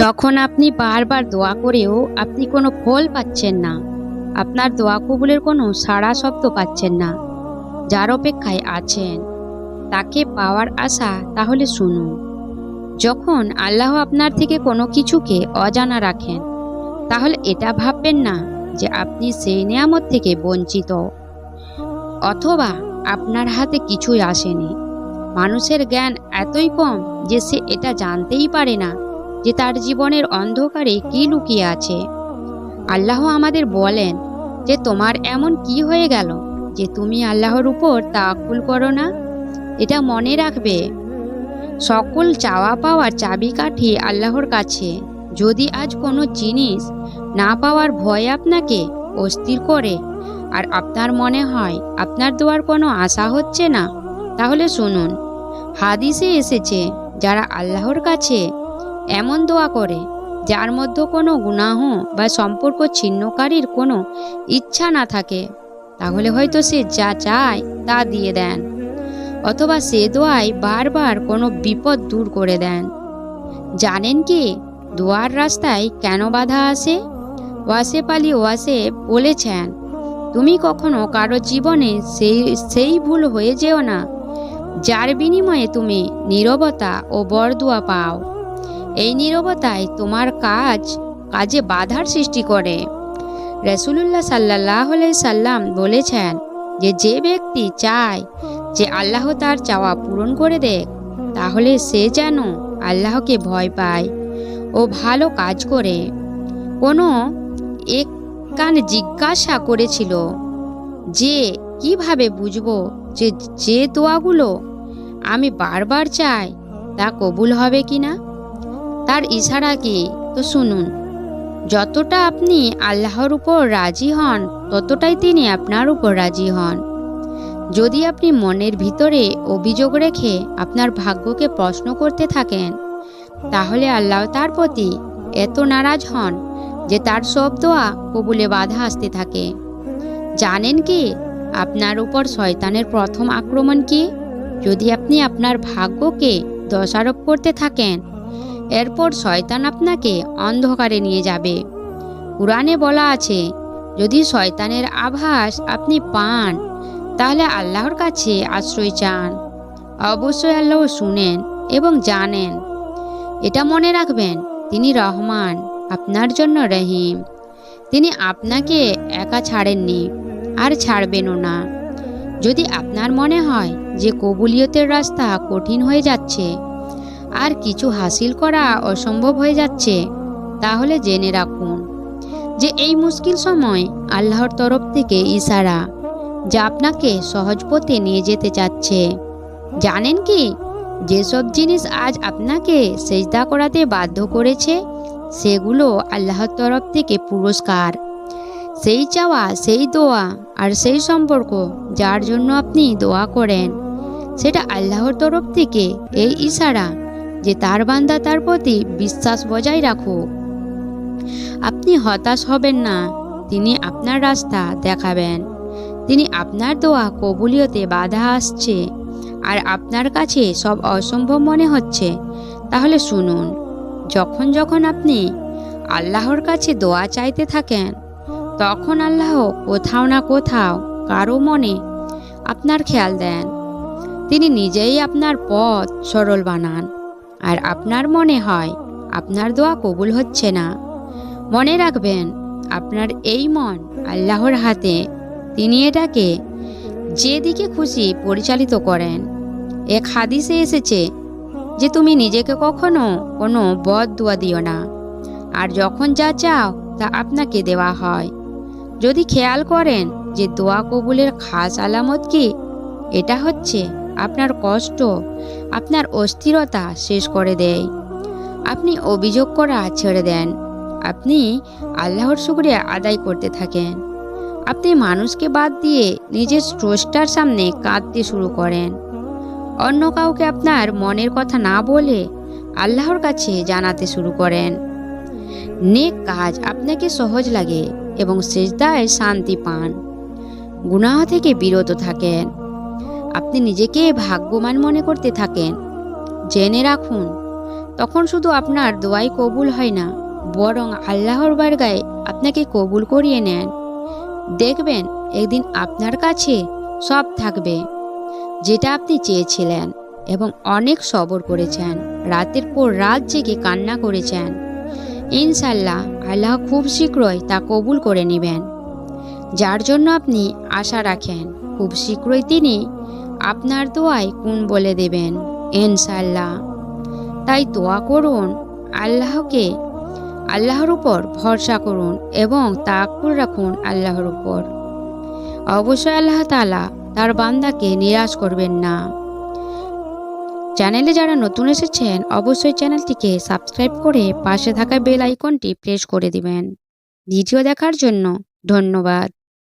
যখন আপনি বারবার দোয়া করেও আপনি কোনো ফল পাচ্ছেন না, আপনার দোয়া কবুলের কোনো সাড়া শব্দ পাচ্ছেন না, যার অপেক্ষায় আছেন, তাকে পাওয়ার আশা তাহলে শুনুন। যখন আল্লাহ আপনার থেকে কোনো কিছুকে অজানা রাখেন, তাহলে এটা ভাববেন না যে আপনি সেই নিয়ামত থেকে বঞ্চিত। অথবা আপনার হাতে কিছুই আসেনি। মানুষের জ্ঞান এতই কম যে সে এটা জানতেই পারে না। যে তার জীবনের অন্ধকারে কি লুকিয়ে আছে। আল্লাহ আমাদের বলেন যে, তোমার এমন কি হয়ে গেল যে তুমি আল্লাহর উপর তাকুল করো না? এটা মনে রাখবে। সকল চাওয়া পাওয়ার চাবিকাঠি আল্লাহর কাছে। যদি আজ কোনো জিনিস না পাওয়ার ভয় আপনাকে অস্থির করে আর আপনার মনে হয় আপনার দোয়ার কোনো আশা হচ্ছে না, তাহলে শুনুন। হাদিসে এসেছে, যারা আল্লাহর কাছে এমন দোয়া করে, যার মধ্যে কোনো গুনাহ বা সম্পর্ক ছিন্নকারীর কোনো ইচ্ছা না থাকে, তাহলে হয়তো সে যা চায় তা দিয়ে দেন, অথবা সে দোয়ায় বারবার কোনো বিপদ দূর করে দেন। জানেন কি, দোয়ার রাস্তায় কেন বাধা আসে? ওয়াসেফ আলী ওয়াসেফ বলেছেন, তুমি কখনো কারও জীবনে সেই সেই ভুল হয়ে যেও না, যার বিনিময়ে তুমি নীরবতা ও বরদুয়া পাও। এই নীরবতায় তোমার কাজ, কাজে বাধার সৃষ্টি করে। রসুল্লাহ সাল্লাহ সাল্লাম বলেছেন যে যে ব্যক্তি চায় যে আল্লাহ তার চাওয়া পূরণ করে দেয় তাহলে সে যেন আল্লাহকে ভয় পায় ও ভালো কাজ করে। কোনো এক কান জিজ্ঞাসা করেছিল, যে কীভাবে বুঝব যে যে দোয়াগুলো আমি বারবার চাই তা কবুল হবে কি না তার ইশারা কি? তো শুনুন। যতটা আপনি আল্লাহর উপর রাজি হন, ততটাই তিনি আপনার উপর রাজি হন। যদি আপনি মনের ভিতরে অভিযোগ রেখে আপনার ভাগ্যকে প্রশ্ন করতে থাকেন, তাহলে আল্লাহ তার প্রতি এত নারাজ হন যে তার সব দোয়া কবুলে বাধা আসতে থাকে। জানেন কি, আপনার উপর শয়তানের প্রথম আক্রমণ কি? যদি আপনি আপনার ভাগ্যকে দোষারোপ করতে থাকেন এরপর শয়তান আপনাকে অন্ধকারে নিয়ে যাবে। কোরআনে বলা আছে, যদি শয়তানের আভাস আপনি পান, তাহলে আল্লাহর কাছে আশ্রয় চান। অবশ্যই আল্লাহ শুনেন এবং জানেন। এটা মনে রাখবেন, তিনি রহমান, আপনার জন্য রহিম। তিনি আপনাকে একা ছাড়েননি আর ছাড়বেনও না। যদি আপনার মনে হয় যে কবুলিয়তের রাস্তা কঠিন হয়ে যাচ্ছে আর কিছু হাসিল করা অসম্ভব হয়ে যাচ্ছে। তাহলে জেনে রাখুন যে এই মুশকিল সময় আল্লাহর তরফ থেকে ইশারা যা আপনাকে সহজ পথে নিয়ে যেতে চাচ্ছে। জানেন কি? যেসব জিনিস আজ আপনাকে সেজদা করাতে বাধ্য করেছে, সেগুলো আল্লাহর তরফ থেকে পুরস্কার। সেই চাওয়া, সেই দোয়া আর সেই সম্পর্ক যার জন্য আপনি দোয়া করেন, সেটা আল্লাহর তরফ থেকে এই ইশারা যে তার বান্দা তার প্রতি বিশ্বাস বজায় রাখুক। আপনি হতাশ হবেন না, তিনি আপনার রাস্তা দেখাবেন। তিনি আপনার দোয়া কবুলিয়তে বাধা আসছে, আর আপনার কাছে সব অসম্ভব মনে হচ্ছে। তাহলে শুনুন, যখন যখন আপনি আল্লাহর কাছে দোয়া চাইতে থাকেন, তখন আল্লাহ কোথাও না কোথাও কারও মনে আপনার খেয়াল দেন। তিনি নিজেই আপনার পথ সরল বানান। আর আপনার মনে হয় আপনার দোয়া কবুল হচ্ছে না? মনে রাখবেন, আপনার এই মন আল্লাহর হাতে। তিনি এটাকে যেদিকে খুশি পরিচালিত করেন। এক হাদিসে এসেছে যে তুমি নিজেকে কখনো কোনো বদ দোয়া দিও না। আর যখন যা চাও তা আপনাকে দেওয়া হয়। যদি খেয়াল করেন যে দোয়া কবুলের খাস আলামত কি, এটা হচ্ছে আপনার কষ্ট, আপনার অস্থিরতা শেষ করে দেয়। আপনি অভিযোগ করা ছেড়ে দেন। আপনি আল্লাহর শুক্রিয়া আদায় করতে থাকেন। আপনি মানুষকে বাদ দিয়ে নিজের স্রষ্টার সামনে কাঁদতে শুরু করেন। অন্য কাউকে আপনার মনের কথা না বলে আল্লাহর কাছে জানাতে শুরু করেন। নেক কাজ আপনাকে সহজ লাগে এবং সেজদায় শান্তি পান। গুনাহ থেকে বিরত থাকেন। আপনি নিজেকে ভাগ্যবান মনে করতে থাকেন। জেনে রাখুন, তখন শুধু আপনার দোয়াই কবুল হয় না, বরং আল্লাহর বারগায় আপনাকে কবুল করিয়ে নেন। দেখবেন, একদিন আপনার কাছে সব থাকবে, যেটা আপনি চেয়েছিলেন এবং অনেক সবর করেছেন, রাতের পর রাত জেগে কান্না করেছেন। ইনশাল্লাহ আল্লাহ খুব শীঘ্রই তা কবুল করে নেবেন। যার জন্য আপনি আশা রাখেন, খুব শীঘ্রই তিনি আপনার দোয়ায় কোন বলে দেবেন ইনশাল্লাহ তাই দোয়া করুন, আল্লাহকে, আল্লাহর উপর ভরসা করুন এবং তাকুল রাখুন আল্লাহর উপর। অবশ্যই আল্লাহ তালা তার বান্দাকে নিরাশ করবেন না। চ্যানেলে যারা নতুন এসেছেন, অবশ্যই চ্যানেলটিকে সাবস্ক্রাইব করে পাশে থাকা বেল আইকনটি প্রেস করে দিবেন। ভিডিও দেখার জন্য ধন্যবাদ।